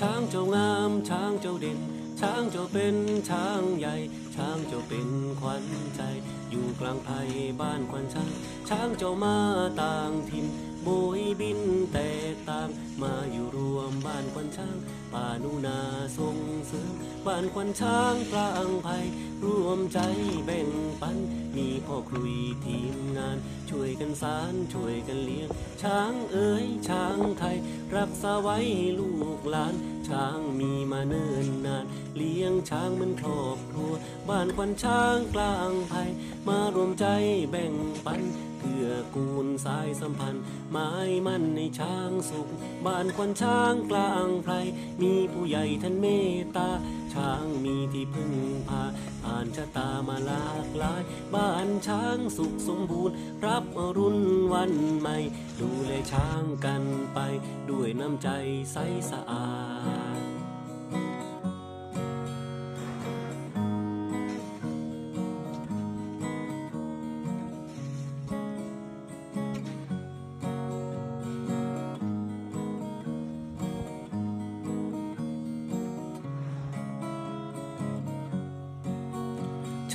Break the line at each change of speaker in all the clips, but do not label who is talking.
ช้างเจ้างาม ช้างเจ้าเด่น ช้างเจ้าเป็นช้างใหญ่ ช้างเจ้าเป็นขวัญใจ อยู่กลางไพบ้านควันช้าง ช้างเจ้ามาต่างถิ่นโบยบินแตกต่าง มาอยู่รวมบ้านควันช้าง ป่านูนาส่งเสริมบ้านควันช้างกลางไพรวมใจแบ่งปัน มีพ่อครุยทีมงาน ช่วยกันสารช่วยกันเลี้ยง ช้างเอ๋ยช้างไทย รักษาไว้ลูกหลาน ช้างมีมาเนิ่นนาน เลี้ยงช้างมือนครอบครัว บ้านควันช้างกลางไพมารวมใจแบ่งปันเกื้อกูลสายสัมพันธ์หมายมั่นในช้างสุข บ้านควันช้างกลางไพรมีผู้ใหญ่ท่านเมตตา ช้างมีที่พึ่งพา ผ่านชะตามาหลากหลาย บ้านช้างสุขสมบูรณ์ รับอรุณวันใหม่ ดูแลช้างกันไป ด้วยน้ำใจใสสะอาด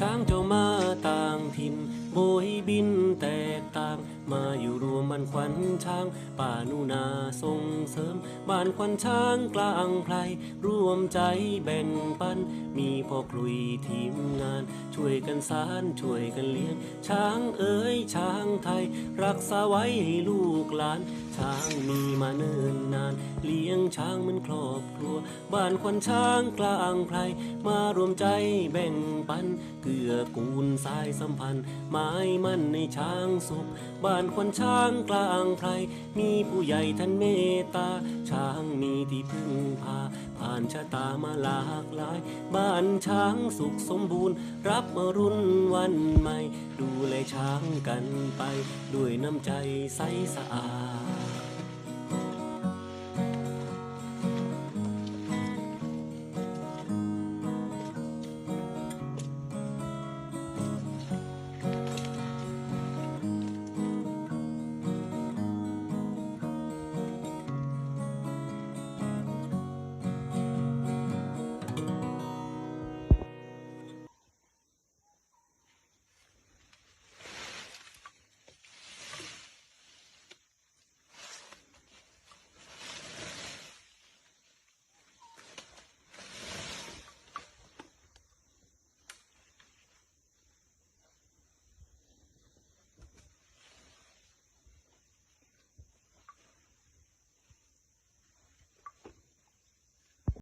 ช้างเจ้ามาต่างถิ่นโบยบินแตกต่าง มาอยู่รวมบ้านควันช้าง ป่านูนาส่งเสริม บ้านควันช้างกลางไพรร่วมใจแบ่งปัน มีพ่อคลุยทีมงาน ช่วยกันสานช่วยกันเลี้ยง ช้างเอ๋ยช้างไทย รักษาไว้ให้ลูกหลาน ช้างมีมาเนิ่นนาน เลี้ยงช้างมือนครอบครัว บ้านควันช้างกลางไพรมารวมใจแบ่งปัน เกื้อกูลสายสัมพันธ์หมายมั่นในช้างสุข บ้านควันช้างกลางไพรมีผู้ใหญ่ท่านเมตตา ช้างมีที่พึ่งพาผ่านชะตามาหลากหลาย บ้านช้างสุขสมบูรณ์ รับอรุณวันใหม่ ดูแลช้างกันไป ด้วยน้ำใจใสสะอาด